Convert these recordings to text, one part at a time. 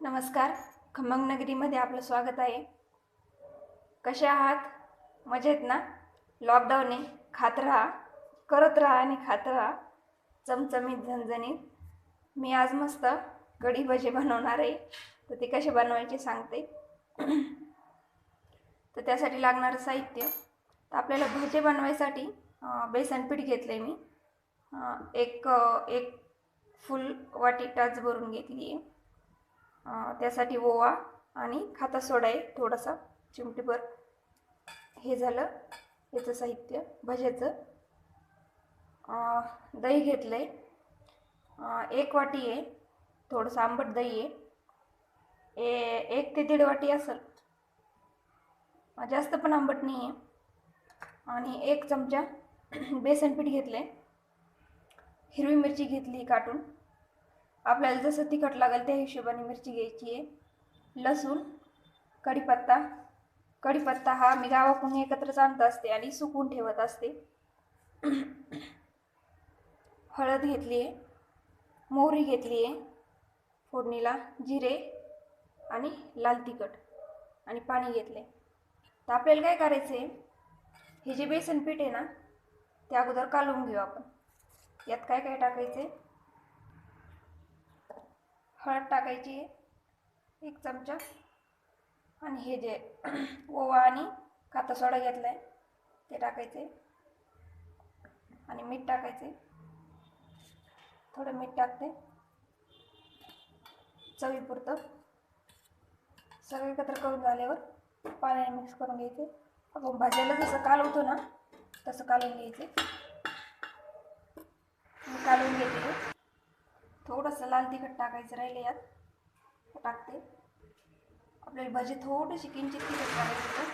नमस्कार. खमंग नगरीमध्ये आपलं स्वागत आहे. कसे आहात? मजेत ना? लॉकडाऊन आहे. खात राहा. करत राहा आणि खात राहा. चमचमीत झणझणीत. मी आज मस्त कढी भजे बनवणार आहे. तर ते कसे बनवायचे सांगते. तर त्यासाठी लागणारं साहित्य. तर आपल्याला भजे बनवायसाठी बेसनपीठ बेसन पीठ घेतलं आहे मी एक एक फुल वाटी टाच भरून घेतली आहे त्यासाठी ओवा आणि खाता सोडा आहे थोडासा चिमटीभर. हे झालं. याचं साहित्य भज्याचं. दही घेतलं आहे एक वाटी आहे. थोडंसं आंबट दही आहे. ए एक ते दीड वाटी असेल. जास्त पण आंबट नाही आहे आणि एक चमचा बेसन पीठ घेतलं आहे हिरवी मिरची घेतली काटून. आपल्याला जसं तिखट लागेल त्या हिशोबाने मिरची घ्यायची आहे. लसूण कढीपत्ता कढीपत्ता हा मी गावाकडून एकत्रच आणत असते आणि सुकून ठेवत असते. हळद घेतली आहे मोहरी घेतली आहे फोडणीला जिरे आणि लाल तिखट आणि पाणी घेतले तर आपल्याला काय करायचं आहे? हे जे बेसन पीठ आहे ना ते अगोदर कालवून घेऊ आपण. यात काय काय टाकायचं आहे? हळद टाकायची एक चमचा. आणि हे जे ओवा आणि खाता सोडा घेतला आहे ते टाकायचे. आणि मीठ टाकायचे. थोडं मीठ टाकते. चवीपुरतं. सगळं एकत्र करून झाल्यावर पाण्याने मिक्स करून घ्यायचे. आपण भाज्याला जसं कालवतो ना तसं कालवून घ्यायचे. कालवून घेते थोडंसं लाल तिखट टाकायचं राहिले यात. टाकते. आपल्याला भजी थोडीशी किंचित तिखट टाकायची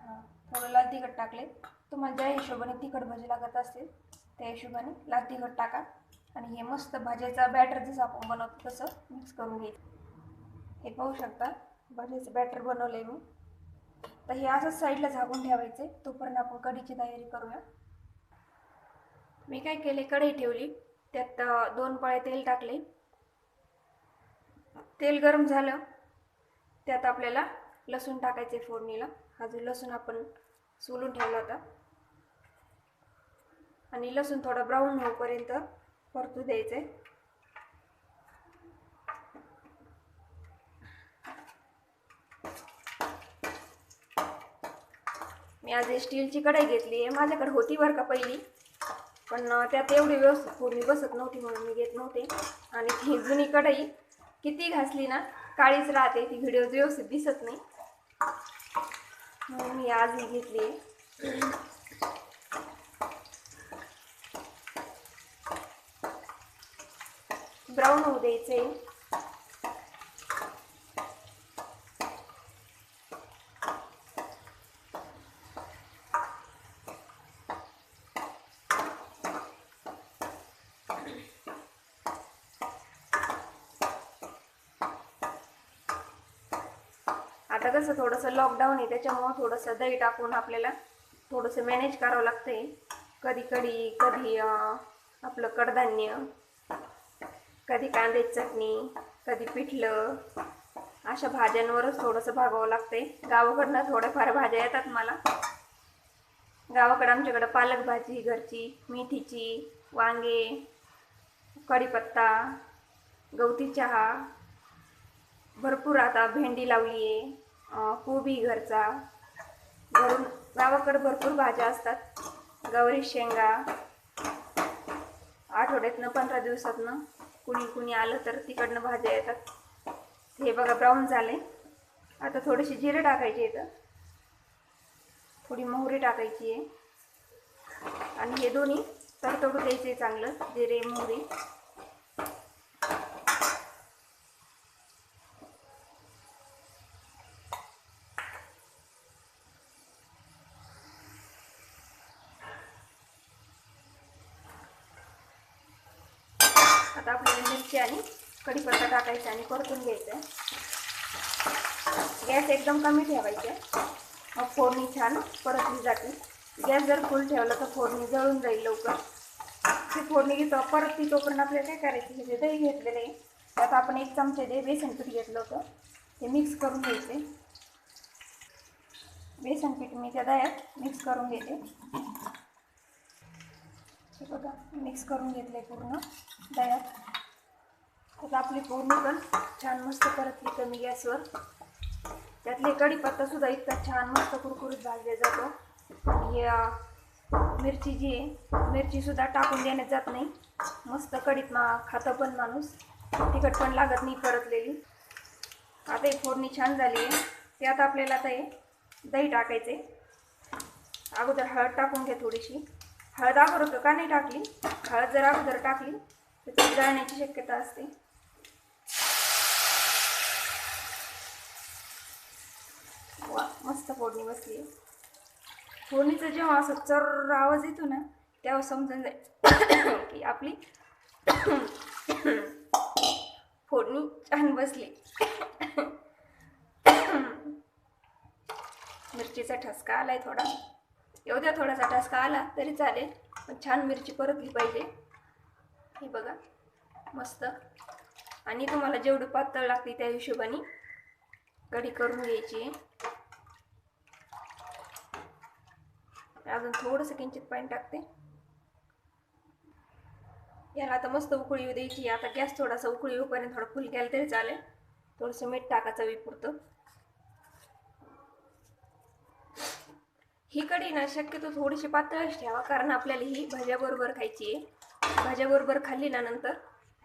हां थोडं लाल तिखट टाकले. तुम्हाला ज्या हिशोबाने तिखट भजी लागत असेल त्या हिशोबाने लाल तिखट टाका. आणि हे मस्त भाज्याचा बॅटर जसं आपण बनवतो तसं मिक्स करून घे हे पाहू शकता भाज्याचं बॅटर बनवलं आहे मी. तर हे असंच साईडला झाकून ठेवायचे. तोपर्यंत आपण कढीची तयारी करूया. मी काय केले कढई ठेवली. त्यात दोन पळे तेल टाकले. तेल गरम झालं. त्यात आपल्याला लसूण टाकायचे फोडणीला. हा जो लसूण आपण सोलून ठेवला होता. आणि लसूण थोडा ब्राऊन होईपर्यंत परतू आहे मी आज ही स्टीलची कढाई घेतली आहे माझ्याकडे होती बरं का पहिली? पण त्यात एवढी व्यवस्थित फोडणी बसत नव्हती म्हणून मी घेत नव्हते. आणि ती जुनी कढई किती घासली ना काळीच राहते ती व्हिडिओ व्यवस्थित दिसत नाही. म्हणून मी आज मी घेतली आहे. ब्राऊन होऊ द्यायचं आता कसं थोडंसं लॉकडाऊन आहे त्याच्यामुळं थोडंसं दही टाकून आपल्याला थोडंसं मॅनेज करावं लागतंय. कधी कढी कधी आपलं कडधान्य कधी कांद्याची चटणी कधी पिठलं अशा भाज्यांवरच थोडंसं भागावं लागतंय. गावाकडनं थोड्याफार भाज्या येतात मला. गावाकडं आमच्याकडं पालक भाजी घरची मेथीची वांगे कढीपत्ता गवती चहा भरपूर आता भेंडी लावली आहे कोबी घरचा. घरून गावाकडं भरपूर भाज्या असतात. गवरी शेंगा. आठवड्यातनं पंधरा दिवसातनं कुणी कुणी आलं तर तिकडनं भाज्या येतात. हे बघा ब्राऊन झाले. आता थोडेसे जिरे टाकायचे इथं. थोडी मोहरी टाकायची आहे. आणि हे दोन्ही तडतडू द्यायचे चांगलं जिरे मोहरी. आता आपल्याला मिरची आणि कढीपत्ता टाकायचा आणि परतून घ्यायचं. गॅस एकदम कमी ठेवायचा. मग फोडणी छान परतली जाते. गॅस जर फुल ठेवला तर फोडणी जळून जाईल लवकर. ती फोडणी घेतो परत ती तोपर्यंत आपल्याला काय करायची हे जे दही घेतलेलं आहे त्यात आपण एक चमचे जे बेसन पीठ घेतलं होतं ते मिक्स करून घ्यायचे. बेसन पीठ मी त्या दह्यात मिक्स करून घेते. हे बघा मिक्स करून घेतले पूर्ण. दह्यात तर आपली पूर्ण पण छान मस्त परतली कमी गॅसवर. त्यातले कढीपत्तासुद्धा इतका छान मस्त कुरकुरीत भाजला जातो. या मिरची जी आहे मिरचीसुद्धा टाकून देण्यात जात नाही. मस्त कढीत मा खातं पण माणूस. तिखट पण लागत नाही परतलेली. आता ही फोडणी छान झाली आहे. त्यात आपल्याला आता हे दही टाकायचे अगोदर हळद टाकून घ्या थोडीशी. हळद अगोदर का नाही टाकली? हळद जर अगोदर टाकली. तर ती जळण्याची शक्यता असते. वा मस्त फोडणी बसली. आहे फोडणीचा जेव्हा असं चर आवाज येतो ना तेव्हा समजून जाईल. की आपली फोडणी छान बसली. मिरचीचा ठसका आलाय थोडा. येऊ द्या थोडासा टास्का आला तरी चालेल. पण छान मिरची परतली पाहिजे हे बघा मस्त. आणि तुम्हाला जेवढी पातळ लागते त्या हिशोबाने कढी करून घ्यायची. अजून थोडंसं किंचित पाणी टाकते. याला आता मस्त उकळी येऊ द्यायची. आता गॅस थोडासा उकळी येऊपर्यंत थोडं फुल केलं तरी चालेल. थोडंसं मीठ टाकायचं विपुरतं ही कढी ना शक्यतो थोडीशी पातळच ठेवा कारण आपल्याला ही भाज्याबरोबर खायची आहे. भाज्याबरोबर खाल्ली ना नंतर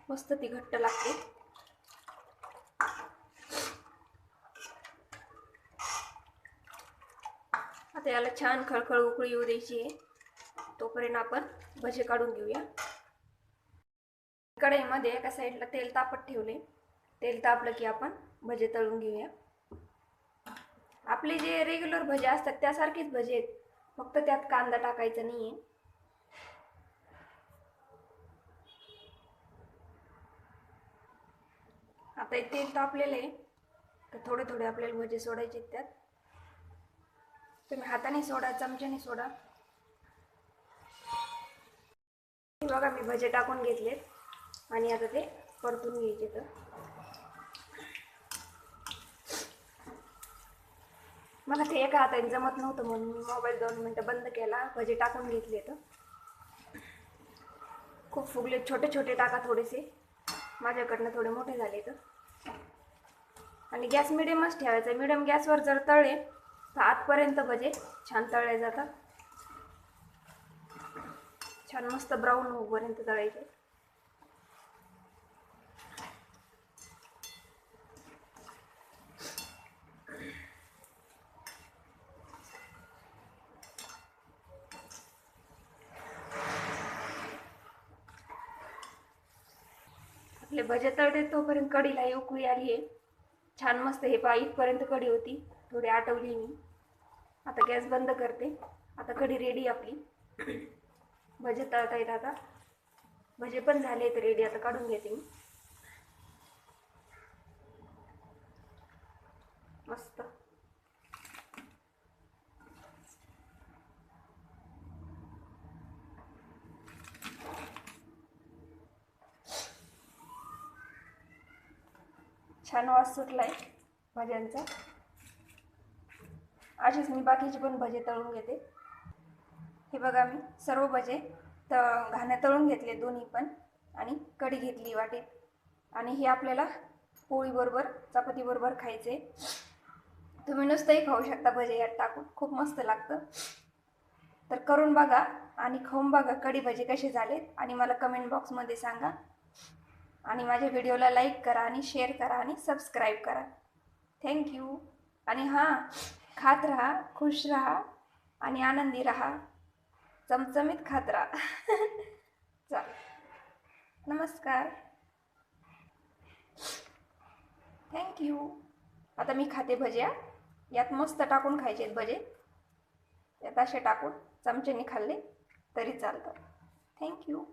मस्त ती घट्ट लागते. आता याला छान खळखळ उकळी येऊ द्यायची आहे. तोपर्यंत आपण भजे काढून घेऊया. कढईमध्ये एका साईडला तेल तापत ठेवले. तेल तापलं की आपण भजे तळून घेऊया. आपले जे रेग्युलर भजे असतात त्यासारखेच भजे आहेत. फक्त त्यात कांदा टाकायचा नाही आहे आता तेल तापलेलं आहे. तर थोडे थोडे आपल्याला भजे सोडायचे आहेत त्यात. तुम्ही हाताने सोडा चमच्याने सोडा. बघा मी भजे टाकून घेतलेत. आणि आता ते परतून घ्यायचे तर. मला ते एका हाताने जमत नव्हतं म्हणून मी मोबाईल दोन मिनटं बंद केला भजे टाकून घेतले तर खूप फुगले छोटे छोटे टाका थोडेसे. माझ्याकडनं थोडे मोठे झाले तर आणि गॅस मिडियमच ठेवायचा. मिडियम गॅसवर जर तळले तर आतपर्यंत भजे छान तळले जातात. छान मस्त ब्राऊन होऊपर्यंत तळायचे. भजे तळते तोपर्यंत कढीला उकळी आली आहे. छान मस्त हे पहा इथपर्यंत कढी होती. थोडी आटवली मी. आता गॅस बंद करते. आता कढी रेडी आपली. भजे तळता येत आता. भजे पण झाले आहेत रेडी आता काढून घेते मी. मस्त. छान वास आहे भाज्यांचा. अशीच मी बाकीचे पण भजे तळून घेते. हे बघा मी सर्व भजे त घाण्या तळून घेतले दोन्ही पण आणि कढी घेतली वाटीत. आणि हे आपल्याला पोळीबरोबर चपातीबरोबर खायचे. तुम्ही नुसतंही खाऊ शकता भजे यात टाकून खूप मस्त लागतं. तर करून बघा आणि खाऊन बघा कढी भजे कसे झालेत आणि मला कमेंट बॉक्समध्ये सांगा. आणि माझ्या व्हिडिओला लाईक करा आणि शेअर करा आणि सबस्क्राईब करा. थँक्यू आणि हां खात राहा खुश राहा आणि आनंदी राहा. चमचमीत खात राहा. चल. नमस्कार. थँक्यू आता मी खाते भज्या यात मस्त टाकून खायचे आहेत भजे. यात असे टाकून चमच्याने खाल्ले तरी चालतं. थँक्यू